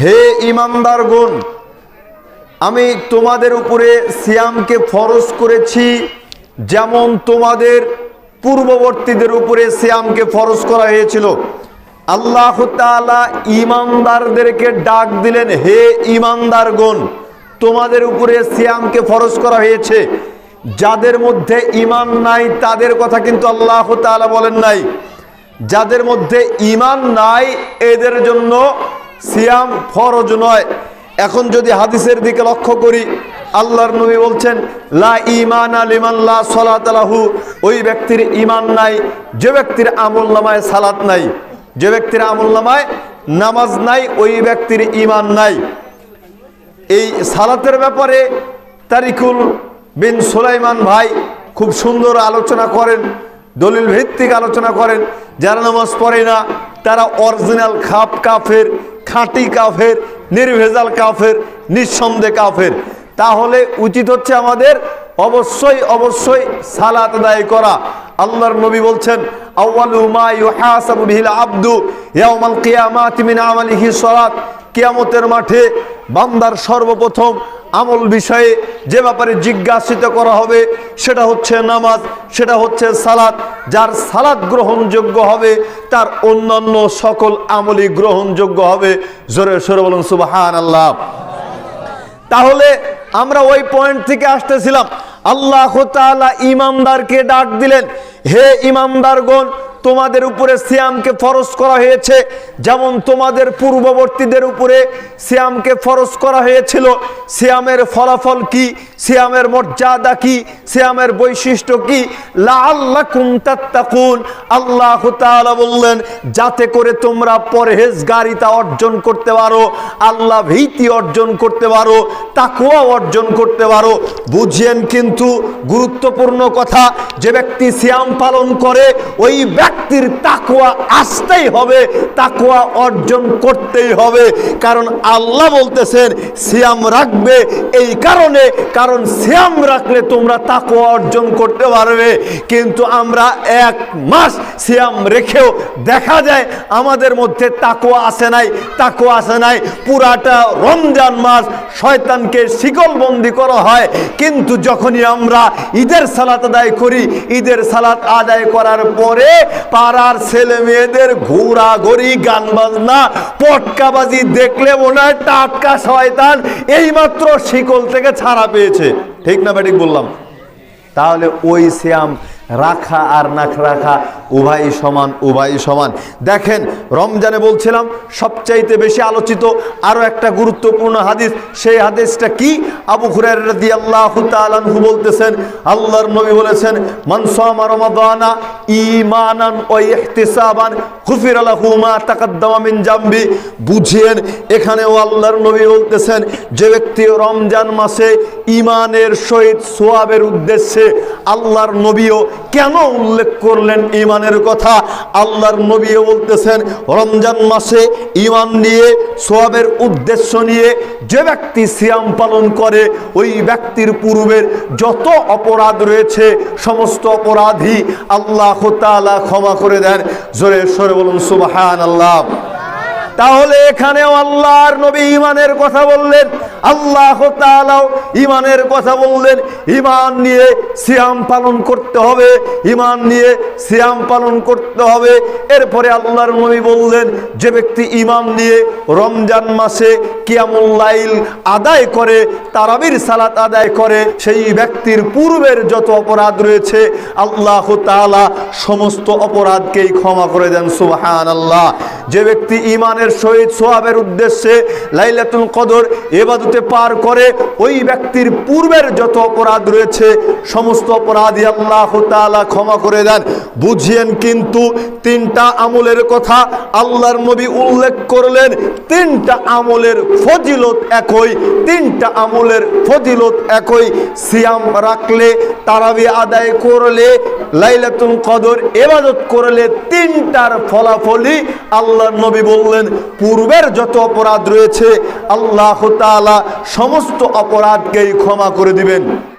হে ইমানদার গুণ, আমি তোমাদের উপরে সিয়ামকে ফরজ করেছি, যেমন তোমাদের পূর্ববর্তীদের উপরে সিয়ামকে ফরজ করা হয়েছিল। আল্লাহ তাআলা ইমানদারদেরকে ডাক দিলেন, হে ইমানদার গুণ, তোমাদের উপরে সিয়ামকে ফরজ করা হয়েছে। যাদের মধ্যে ইমান নাই, তাদের কথা কিন্তু আল্লাহ তাআলা বলেন নাই। যাদের মধ্যে ইমান নাই, এদের জন্য সিয়াম ফরজ নয়। এখন যদি হাদিসের দিকে লক্ষ্য করি, আল্লাহর নবী বলছেন, লা ইমান আলিমান লা সালাত লাহু। ওই ব্যক্তির ইমান নাই, যে ব্যক্তির আমল নামায় সালাত নাই, যে ব্যক্তির আমল নামায় নামাজ নাই, ওই ব্যক্তির ইমান নাই। এই সালাতের ব্যাপারে তারিকুল বিন সুলাইমান ভাই খুব সুন্দর আলোচনা করেন, দলিল ভিত্তিক আলোচনা করেন। যারা নামাজ পড়ে না, তারা অরিজিনাল খাপ কাফের খাঁটি কাফের, নির্ভেজাল কাফের, নিঃসন্দেহ কাফের। তাহলে উচিত হচ্ছে আমাদের অবশ্যই অবশ্যই সালাত আদায় করা। আল্লাহর নবী বলছেন কিয়ামতের মাঠে বান্দার সর্বপ্রথম আমল বিষয়ে যে ব্যাপারে জিজ্ঞাসিত করা হবে, সেটা হচ্ছে নামাজ, সেটা হচ্ছে সালাদ যার সালাদ গ্রহণযোগ্য হবে, তার অন্যান্য সকল আমলই গ্রহণযোগ্য হবে। জোরে সরে বলুন সুবাহান আল্লাহ তাহলে আমরা ওই পয়েন্ট থেকে আসতেছিলাম। আল্লাহ ইমামদারকে ডাক দিলেন, হে ইমামদারগণ তোমাদের উপরে সিয়ামকে ফরজ করা হয়েছে, যেমন তোমাদের পূর্ববর্তীদের উপরে সিয়ামকে ফরজ করা হয়েছিল। সিয়ামের ফলাফল কি? সিয়ামের মর্যাদা কি? সিয়ামের বৈশিষ্ট্য কি? তাত্তাকুন। আল্লাহ বললেন, যাতে করে তোমরা পরহেজগারিতা অর্জন করতে পারো, আল্লাহ ভীতি অর্জন করতে পারো তাকুয়া অর্জন করতে পারো। বুঝিয়েন কিন্তু গুরুত্বপূর্ণ কথা, যে ব্যক্তি সিয়াম পালন করে, ওই ব্যক্তির তাকুয়া আসতেই হবে তাকুয়া অর্জন করতেই হবে। কারণ আল্লাহ বলতেছেন, সিয়াম রাখবে এই কারণে, কারণ সিয়াম রাখলে তোমরা তাকুয়া অর্জন করতে পারবে। কিন্তু আমরা এক মাস সিয়াম রেখেও দেখা যায়, আমাদের মধ্যে তাকুয়া আসে নাই তাকুয়া আসে নাই। পুরাটা রমজান মাস শয়তানকে শিকলবন্দি করা হয়। কিন্তু যখনই আমরা ঈদের সালাত আদায় করি, ঈদের সালাত আদায় করার পরে পাড়ার ছেলে মেয়েদের ঘোরাঘুরি গান বাজনা, পটকাবাজি দেখলে মনে হয় টাটকা শয়তান এইমাত্র শিকল থেকে ছাড়া পেয়েছে। ঠিক না ব্যাটিক বললাম। তাহলে ওই শ্যাম রাখা আর না রাখা উভয় সমান উভয় সমান। দেখেন, রমজানে বলছিলাম, সবচাইতে বেশি আলোচিত আরও একটা গুরুত্বপূর্ণ হাদিস, সেই হাদিসটা কি? আবু রাদিয়াল্লাহু তাআলা আনহু বলতেছেন, আল্লাহর নবী বলেছেন, মান সামা রমাদানা ঈমানান ওয়া ইহতিসাবান গুফিরা লাহু মা তাকাদ্দামা মিন জামবি। বুঝেন, এখানেও আল্লাহর নবী বলতেছেন, যে ব্যক্তি রমজান মাসে ঈমানের সহিত সোয়াবের উদ্দেশ্যে আল্লাহর নবীও কেন উল্লেখ করলেন ইমানের কথা? আল্লাহর নবীও বলতেছেন, রমজান মাসে ইমান নিয়ে, সোয়াবের উদ্দেশ্য নিয়ে যে ব্যক্তি সিয়াম পালন করে, ওই ব্যক্তির পূর্বের যত অপরাধ রয়েছে, সমস্ত অপরাধী আল্লাহ তাআলা ক্ষমা করে দেন। জোরে সরে বলুন সুবহান আল্লাহ তাহলে এখানেও আল্লাহর নবী ইমানের কথা বললেন। আল্লাহ ইমানের কথা বললেন। ইমান নিয়ে সিয়াম পালন করতে হবে। ইমান নিয়ে সিয়াম পালন করতে হবে। এরপরে আল্লাহর নবী বললেন, যে ব্যক্তি ইমান নিয়ে রমজান মাসে কিয়ামুল লাইল আদায় করে, তারাবির সালাত আদায় করে, সেই ব্যক্তির পূর্বের যত অপরাধ রয়েছে, আল্লাহ তাআলা সমস্ত অপরাধকেই ক্ষমা করে দেন সুবহান আল্লাহ যে ব্যক্তি ইমানের সহিত সোহাবের উদ্দেশ্যে লাইলাতুল কদর, এবাদতে পার করে, ওই ব্যক্তির পূর্বের যত অপরাধ রয়েছে, সমস্ত অপরাধী আল্লাহ তাআলা ক্ষমা করে দেন। বুঝিয়েন কিন্তু তিনটা আমলের কথা আল্লাহর নবী উল্লেখ করলেন, তিনটা আমলের ফজিলত একই, তিনটা আমলের ফজিলত একই। সিয়াম রাখলে, তারাবি আদায় করলে, লাইলাতুল কদর এবাদত করলে তিনটার ফলাফলই আল্লাহর নবী বললেন। পূর্বের যত অপরাধ রয়েছে আল্লাহ তালা সমস্ত অপরাধকেই ক্ষমা করে দিবেন।